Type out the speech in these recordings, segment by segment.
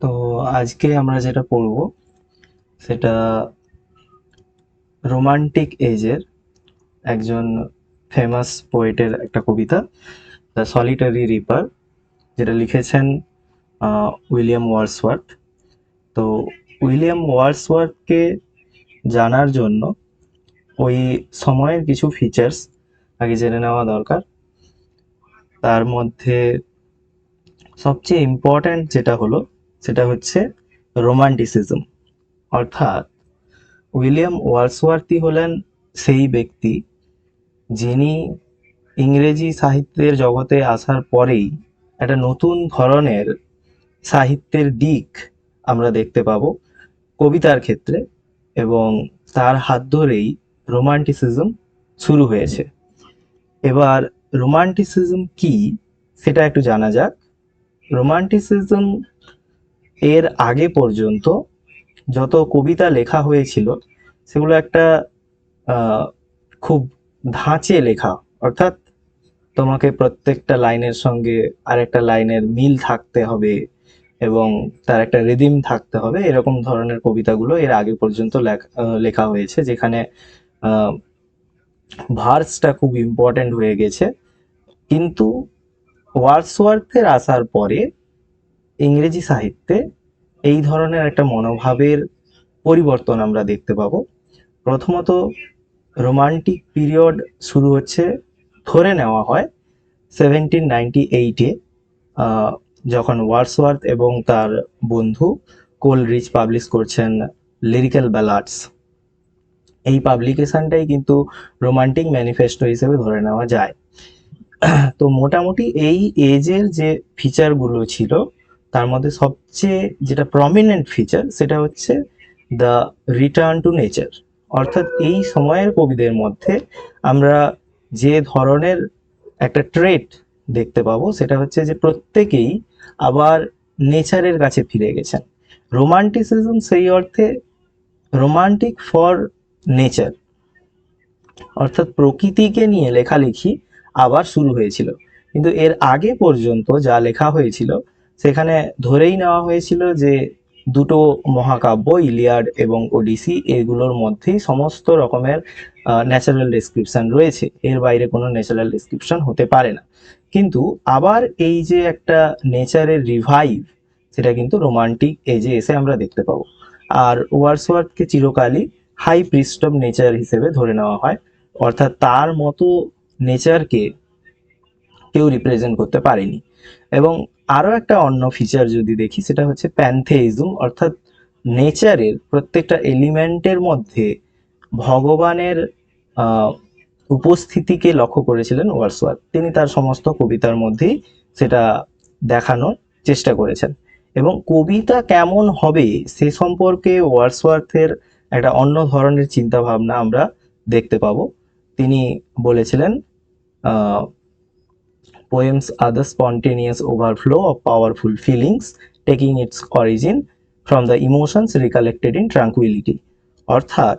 তো আজকে আমরা যেটা পড়ব, সেটা রোমান্টিক এজের একজন ফেমাস পোয়েটের একটা কবিতা দ্য সলিটারি রিপার যেটা লিখেছেন উইলিয়াম ওয়ার্ডসওয়ার্থ। তো উইলিয়াম ওয়ার্ডসওয়ার্থকে জানার জন্য ওই সময়ের কিছু ফিচার্স আগে জেনে নেওয়া দরকার। তার মধ্যে সবচেয়ে ইম্পর্ট্যান্ট যেটা হলো সেটা হচ্ছে রোমান্টিসিজম। অর্থাৎ উইলিয়াম ওয়ার্ডসওয়ার্থই হলেন সেই ব্যক্তি যিনি ইংরেজি সাহিত্যের জগতে আসার পরেই একটা নতুন ধরনের সাহিত্যের দিক আমরা দেখতে পাবো কবিতার ক্ষেত্রে এবং তার হাত ধরেই রোমান্টিসিজম শুরু হয়েছে। এবার রোমান্টিসিজম কি সেটা একটু জানা যাক। রোমান্টিসিজম এর আগে পর্যন্ত যত কবিতা লেখা হয়েছিল, সেগুলো একটা খুব ধাঁচে লেখা। অর্থাৎ তোমাকে প্রত্যেকটা লাইনের সঙ্গে আরেকটা লাইনের মিল থাকতে হবে এবং তার একটা রিদিম থাকতে হবে। এরকম ধরনের কবিতাগুলো এর আগে পর্যন্ত লেখ- হয়েছে, যেখানে ভার্সটা খুব ইম্পর্ট্যান্ট হয়ে গেছে। কিন্তু ওয়ার্ডসওয়ার্থের আসার পরে ইংরেজি সাহিত্যে এই ধরনের একটা মনোভাবের পরিবর্তন আমরা দেখতে পাবো। প্রথমত রোমান্টিক পিরিয়ড শুরু হচ্ছে, ধরে নেওয়া হয় সেভেন্টিন নাইনটি এইটে যখন ওয়ার্ডসওয়ার্থ এবং তার বন্ধু কোল রিচ পাবলিশ করছেন লিরিক্যাল ব্যালাডস এই পাবলিকেশনটাই কিন্তু রোমান্টিক ম্যানিফেস্টো হিসেবে ধরে নেওয়া যায়। তো মোটামুটি এই এজের যে ফিচারগুলো ছিল তার মধ্যে সবচেয়ে যেটা প্রমিনেন্ট ফিচার সেটা হচ্ছে দ্য রিটার্ন টু নেচার অর্থাৎ এই সময়ের কবিদের মধ্যে আমরা যে ধরনের একটা ট্রেট দেখতে পাবো সেটা হচ্ছে যে প্রত্যেকেই আবার নেচারের কাছে ফিরে গেছেন। রোমান্টিসিজম সেই অর্থে রোমান্টিক ফর নেচার অর্থাৎ প্রকৃতিকে নিয়ে লেখালেখি আবার শুরু হয়েছিল। কিন্তু এর আগে পর্যন্ত যা লেখা হয়েছিল সেখানে ধরেই নেওয়া হয়েছিল যে দুটো মহাকাব্য ইলিয়াড এবং ওডিসি, এগুলোর মধ্যেই সমস্ত রকমের ন্যাচারাল ডেসক্রিপশন রয়েছে। এর বাইরে কোনো ন্যাচারাল ডেসক্রিপশন হতে পারে না। কিন্তু আবার এই যে একটা নেচারের রিভাইভ সেটা কিন্তু রোমান্টিক এজে এসে আমরা দেখতে পাবো। আর ওয়ার্ডসওয়ার্থকে চিরকালই হাই প্রিস্ট অফ নেচার হিসেবে ধরে নেওয়া হয়। অর্থাৎ তার মতো নেচারকে কেউ রিপ্রেজেন্ট করতে পারেনি। এবং আরও একটা অন্য ফিচার যদি দেখি, সেটা হচ্ছে প্যান্থেইজম অর্থাৎ নেচারের প্রত্যেকটা এলিমেন্টের মধ্যে ভগবানের উপস্থিতিকে লক্ষ্য করেছিলেন ওয়ার্ডসওয়ার্থ। তিনি তার সমস্ত কবিতার মধ্যেই সেটা দেখানোর চেষ্টা করেছেন। এবং কবিতা কেমন হবে সে সম্পর্কে ওয়ার্সওয়ার্থের একটা অন্য ধরনের চিন্তা ভাবনা আমরা দেখতে পাবো। তিনি বলেছিলেন poems are the spontaneous overflow of powerful feelings, taking its origin from the emotions recollected in tranquility. অর্থাৎ,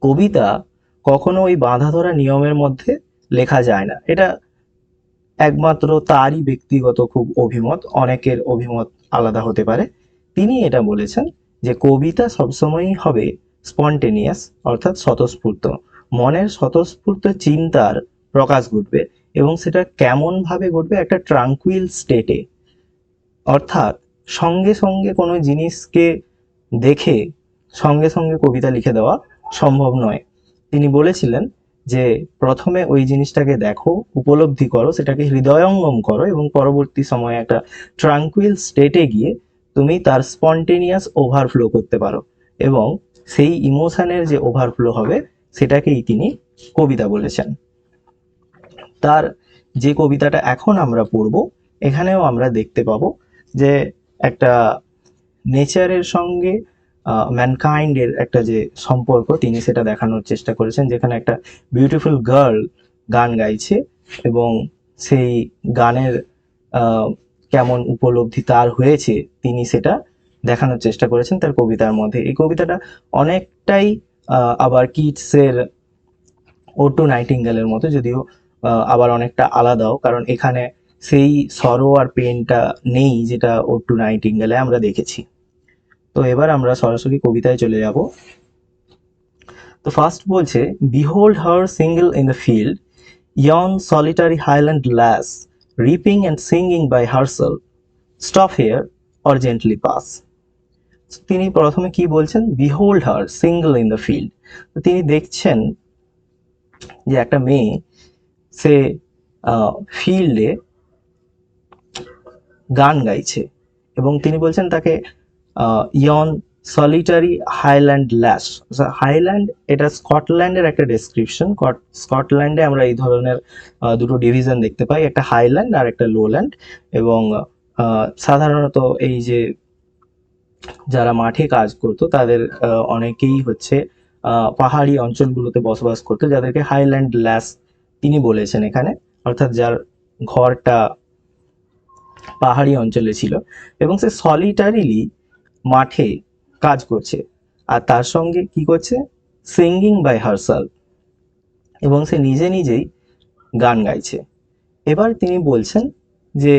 কবিতা কখনো ওই বাঁধা ধরা নিয়মের মধ্যে লেখা যায় না। এটা একমাত্র তারই ব্যক্তিগত খুব অভিমত, অনেকের অভিমত আলাদা হতে পারে। তিনি এটা বলেছেন যে কবিতা সবসময়ই হবে স্পন্টেনিয়াস অর্থাৎ স্বতঃস্ফূর্ত। মনের স্বতঃস্ফূর্ত চিন্তার প্রকাশ ঘটবে। এবং সেটা কেমন ভাবে ঘটবে একটা ট্রাঙ্কুইল স্টেটে অর্থাৎ সঙ্গে সঙ্গে কোনো জিনিসকে দেখে সঙ্গে সঙ্গে কবিতা লিখে দেওয়া সম্ভব নয়। তিনি বলেছিলেন যে, প্রথমে ওই জিনিসটাকে দেখো, উপলব্ধি করো, সেটাকে হৃদয়ঙ্গম করো এবং পরবর্তী সময়ে একটা ট্রাঙ্কুইল স্টেটে গিয়ে তুমি তার স্পন্টেনিয়াস ওভারফ্লো করতে পারো। এবং সেই ইমোশনের যে ওভারফ্লো হবে, সেটাকেই তিনি কবিতা বলেছেন। তার যে কবিতাটা এখন আমরা পড়ব, এখানেও আমরা দেখতে পাবো যে একটা নেচারের সঙ্গে ম্যানকাইন্ডের একটা যে সম্পর্ক তিনি সেটা দেখানোর চেষ্টা করেছেন, যেখানে একটা বিউটিফুল গার্ল গান গাইছে এবং সেই গানের কেমন উপলব্ধি তার হয়েছে তিনি সেটা দেখানোর চেষ্টা করেছেন তার কবিতার মধ্যে। এই কবিতাটা অনেকটাই আবার কিটসের ও টু নাইটিঙ্গেলের মতো, যদিও আবার অনেকটা আলাদাও, কারণ এখানে সেই সরো আর পেনটা নেই যেটা ও টু নাইটিঙ্গেলে আমরা দেখেছি। তো এবার আমরা সরাসরি কবিতায় চলে যাব। তো ফার্স্ট বলছে behold her single in the field yon solitary highland lass reaping and singing by herself stop here or gently pass তিনি প্রথমে কি বলছেন? Behold her single in the field তিনি দেখছেন যে একটা মেয়ে সে ফিল্ডে গান গাইছে এবং তিনি বলছেন তাকে yon solitary Highland lass Highland এটা স্কটল্যান্ডের একটা ডেসক্রিপশন স্কটল্যান্ডে আমরা এই ধরনের দুটো ডিভিশন দেখতে পাই। একটা হাইল্যান্ড আর একটা লোল্যান্ড এবং সাধারণত এই যে যারা মাঠে কাজ করতো তাদের অনেকেই হচ্ছে পাহাড়ি অঞ্চলগুলোতে বসবাস করতো, যাদেরকে হাইল্যান্ড ল্যাস তিনি বলেছেন এখানে, অর্থাৎ যার ঘরটা পাহাড়ি অঞ্চলে ছিল এবং সে সলিটারিলি মাঠে কাজ করছে। আর তার সঙ্গে কি করছে? সিঙ্গিং বাই হারসাল এবং সে নিজে নিজেই গান গাইছে। এবার তিনি বলছেন যে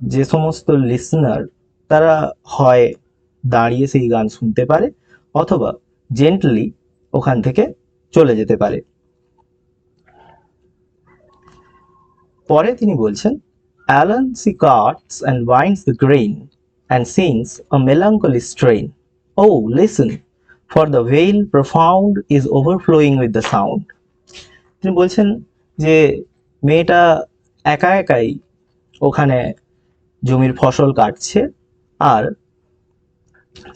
যে সমস্ত লিসনার তারা হয় দাঁড়িয়ে সেই গান শুনতে পারে অথবা জেন্টলি ওখান থেকে চলে যেতে পারে। পরে তিনি বলছেন alone she cuts and winds the grain and sings a melancholy strain. O listen, for the veil profound is overflowing with the sound তিনি বলছেন যে মেয়েটা একা একাই ওখানে জমির ফসল কাটছে আর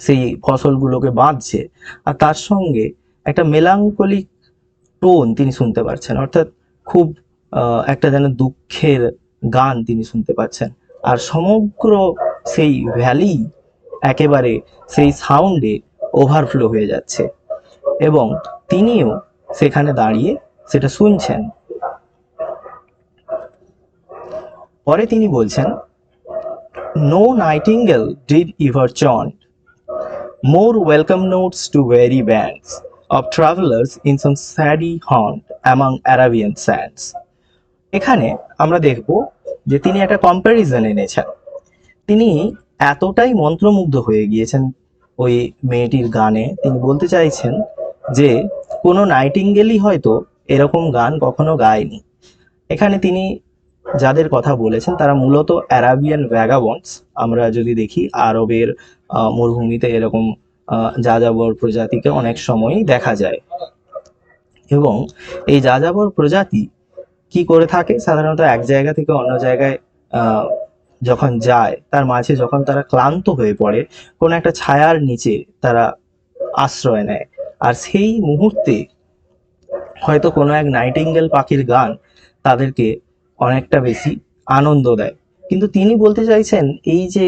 সেই ফসলগুলোকে বাঁধছে আর তার সঙ্গে একটা মেলাঙ্কলিক টোন তিনি শুনতে পাচ্ছেন অর্থাৎ খুব একটা যেন দুঃখের গান তিনি শুনতে পাচ্ছেন। আর সমগ্র সেই ভ্যালি একেবারে সেই সাউন্ডে ওভারফ্লো হয়ে যাচ্ছে। এবং তিনিও সেখানে দাঁড়িয়ে সেটা শুনছেন। পরে তিনি বলছেন no nightingale did ever chant more welcome notes to weary bands of travelers in some saddy haunt among Arabian sands. এখানে আমরা দেখব যে তিনি একটা কম্প্যারিজন এনেছেন। তিনি এতটাই মন্ত্রমুগ্ধ হয়ে গিয়েছেন ওই মেয়েটির গানে। তিনি বলতে চাইছেন যে, কোনো নাইটিঙ্গেলই হয়তো এরকম গান কখনো গায়নি। এখানে তিনি যাদের কথা বলেছেন, তারা মূলত অ্যারাবিয়ান ভ্যাগাবন্ডস আমরা যদি দেখি, আরবের মরুভূমিতে এরকম যাযাবর প্রজাতিকে অনেক সময়ই দেখা যায়। এবং এই যাযাবর প্রজাতি কি করে থাকে? সাধারণত এক জায়গা থেকে অন্য জায়গায় যখন যায়, তার মাঝে যখন তারা ক্লান্ত হয়ে পড়ে, কোনো একটা ছায়ার নিচে তারা আশ্রয় নেয়। আর সেই মুহূর্তে হয়তো কোনো এক নাইটিঙ্গেল পাখির গান তাদেরকে অনেকটা বেশি আনন্দ দেয়। কিন্তু তিনি বলতে চাইছেন, এই যে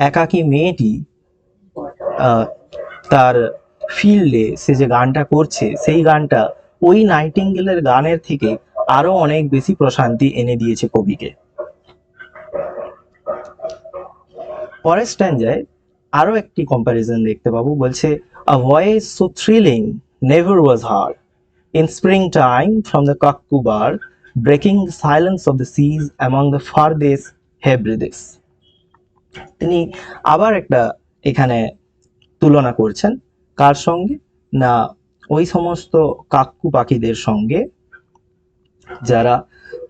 একাকী মেয়েটি তার ফিল্ডে সে যে গানটা করছে, সেই গানটা ওই নাইটিঙ্গেলের গানের থেকে আরও অনেক বেশি প্রশান্তি এনে দিয়েছে কবিকে। পরের স্ট্যান্ডায় আরও একটি কম্প্যারিজন দেখতে পাবো, বলছে a voice so thrilling never was heard in spring time from the cuckoo bird breaking silence of the seas among the farthest Hebrides তিনি আবার একটা এখানে তুলনা করছেন, কার সঙ্গে? না, ওই সমস্ত কাক্কু পাখিদের সঙ্গে। যারা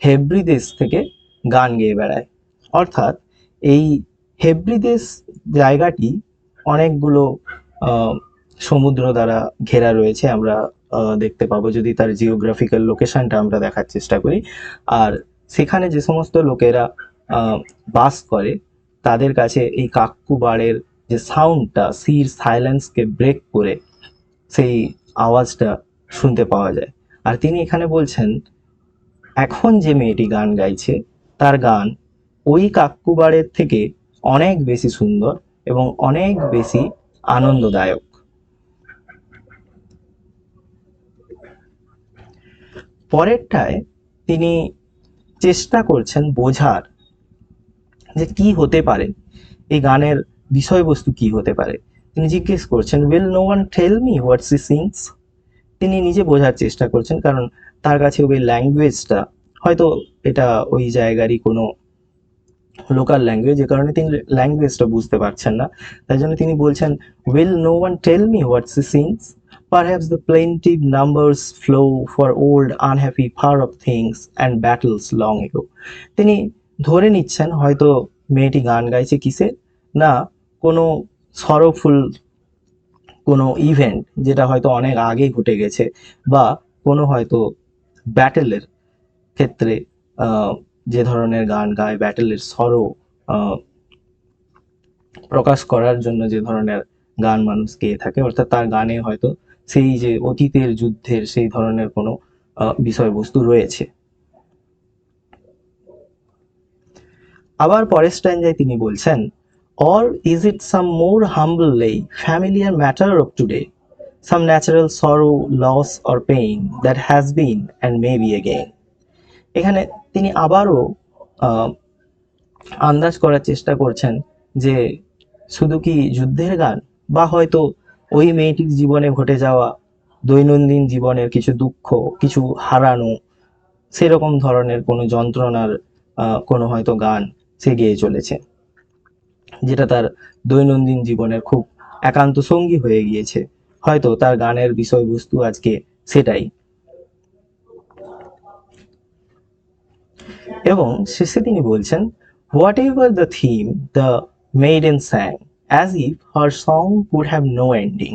হেব্রিদেশ থেকে গান গেয়ে বেড়ায়। অর্থাৎ এই হেব্রিদেশ জায়গাটি অনেকগুলো সমুদ্র দ্বারা ঘেরা রয়েছে আমরা দেখতে পাবো যদি তার জিওগ্রাফিক্যাল লোকেশনটা আমরা দেখার চেষ্টা করি। আর সেখানে যে সমস্ত লোকেরা বাস করে, তাদের কাছে এই কাক্কু বাড়ের যে সাউন্ডটা সির সাইলেন্সকে ব্রেক করে সেই আওয়াজটা শুনতে পাওয়া যায়। আর তিনি এখানে বলছেন এখন যে মেয়েটি গান গাইছে, তার গান ওই কাক্কুবাড়ের থেকে অনেক বেশি সুন্দর এবং অনেক বেশি আনন্দদায়ক। পরেরটায় তিনি চেষ্টা করছেন বোঝার যে কি হতে পারে, এই গানের বিষয়বস্তু কি হতে পারে। তিনি জিজ্ঞেস করছেন will no one tell me what she sings তিনি নিজে বোঝার চেষ্টা করছেন, কারণ তার কাছে ওই ল্যাঙ্গুয়েজটা হয়তো এটা ওই জায়গারই কোনো লোকাল ল্যাঙ্গুয়েজ যে কারণে তিনি ল্যাঙ্গুয়েজটা বুঝতে পারছেন না। তাই জন্য তিনি বলছেন will no one tell me what's the sings Perhaps the plaintive numbers flow for old unhappy far of things and battles long ago. তিনি ধরে নিচ্ছেন, হয়তো মেয়েটি গান গাইছে কিসে? না, কোনো সরফুল কোনো ইভেন্ট যেটা হয়তো অনেক আগে ঘটে গেছে, বা কোনো হয়তো ব্যাটেলের ক্ষেত্রে যে ধরনের গান গায় ব্যাটেলের আহ, প্রকাশ করার জন্য যে ধরনের গান মানুষ গেয়ে থাকে অর্থাৎ তার গানে হয়তো সেই যে অতীতের যুদ্ধের সেই ধরনের কোনো বিষয়বস্তু রয়েছে। আবার পরের স্ট্যান্ডায় তিনি বলছেন or is it some more humbly familiar matter of today? Some natural sorrow, loss, or pain that has been and may be again. এখানে তিনি আবারও আন্দাজ করার চেষ্টা করছেন যে শুধু কি যুদ্ধের গান? বা হয়তো ওই মেয়েটির জীবনে ঘটে যাওয়া দৈনন্দিন জীবনের কিছু দুঃখ, কিছু হারানো, সেরকম ধরনের কোনো যন্ত্রণার কোনো হয়তো গান সে গেয়ে চলেছে, যেটা তার দৈনন্দিন জীবনের খুব একান্ত সঙ্গী হয়ে গিয়েছে। হয়তো তার গানের বিষয়বস্তু আজকে সেটাই। এবং শেষে তিনি বলছেন whatever the theme the maiden sang as if her song could have no ending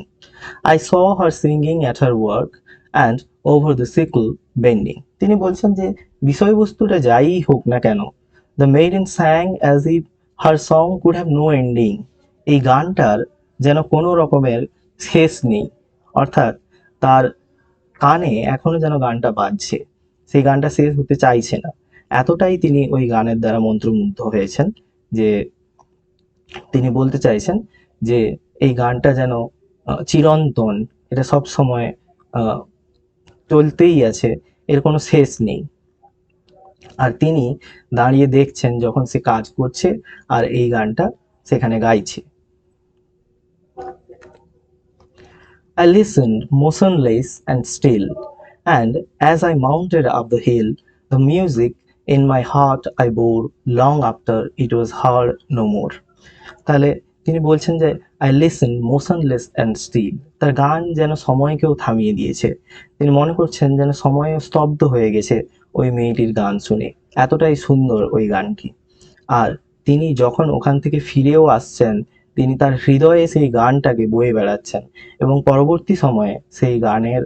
I saw her singing at her work and over the sickle bending তিনি বলছেন যে, বিষয়বস্তুটা যাই হোক না কেন the maiden sang as if her song could have no ending এই গানটার যেন কোনো রকমের শেষ নেই। অর্থাৎ তার কানে এখনও যেন গানটা বাজছে। সেই গানটা শেষ হতে চাইছে না। এতটাই তিনি ওই গানের দ্বারা মন্ত্রমুগ্ধ হয়েছেন যে তিনি বলতে চাইছেন যে এই গানটা যেন চিরন্তন, এটা সব সময় চলতেই আছে, এর কোনো শেষ নেই। আর তিনি দাঁড়িয়ে দেখছেন যখন সে কাজ করছে আর এই গানটা সেখানে গাইছে। I listened motionless and still, and as I mounted up the hill, the music in my heart I bore long after it was heard no more. তাহলে তিনি বলছেন যে I listen motionless and still তার গান যেন সময়কেও থামিয়ে দিয়েছে। তিনি মনে করছেন যেন সময় স্তব্ধ হয়ে গেছে ওই মেয়েটির গান শুনে। এতটাই সুন্দর ওই গানটি। আর তিনি যখন ওখান থেকে ফিরেও আসছেন তিনি তার হৃদয়ে সেই গানটাকে বয়ে বেড়াচ্ছেন এবং পরবর্তী সময়ে সেই গানের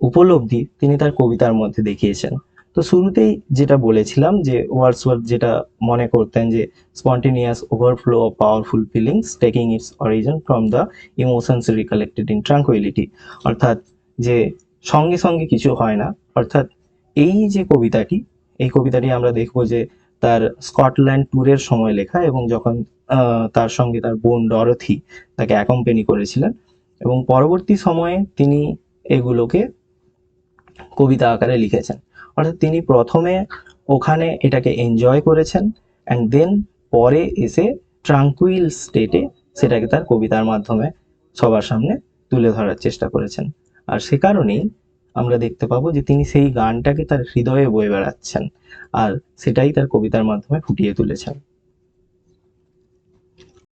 উপলব্ধি তিনি তার কবিতার মধ্যে দেখিয়েছেন। তো শুরুতেই যেটা বলেছিলাম যে ওয়ার্ডসওয়ার্থ যেটা মনে করতেন যে spontaneous overflow of powerful feelings taking its origin from the emotions recollected in tranquillity. অর্থাৎ যে সঙ্গে সঙ্গে কিছু হয় না, অর্থাৎ এই যে কবিতাটি, এই কবিতাটি আমরা দেখব যে তার স্কটল্যান্ড ট্যুরের সময় লেখা এবং যখন তার সঙ্গে তার বোন ডরথি তাকে অ্যাকম্পেনি করেছিলেন এবং পরবর্তী সময়ে তিনি এগুলোকে কবিতা আকারে লিখেছেন। অর্থাৎ তিনি প্রথমে ওখানে এটাকে এনজয় করেছেন অ্যান্ড দেন পরে এসে ট্রাঙ্কুইল স্টেটে সেটাকে তার কবিতার মাধ্যমে সবার সামনে তুলে ধরার চেষ্টা করেছেন। আর সে কারণেই আমরা দেখতে পাবো যে তিনি সেই গানটাকে তার হৃদয়ে বয়ে বেড়াচ্ছেন আর সেটাই তার কবিতার মাধ্যমে ফুটিয়ে তুলেছেন।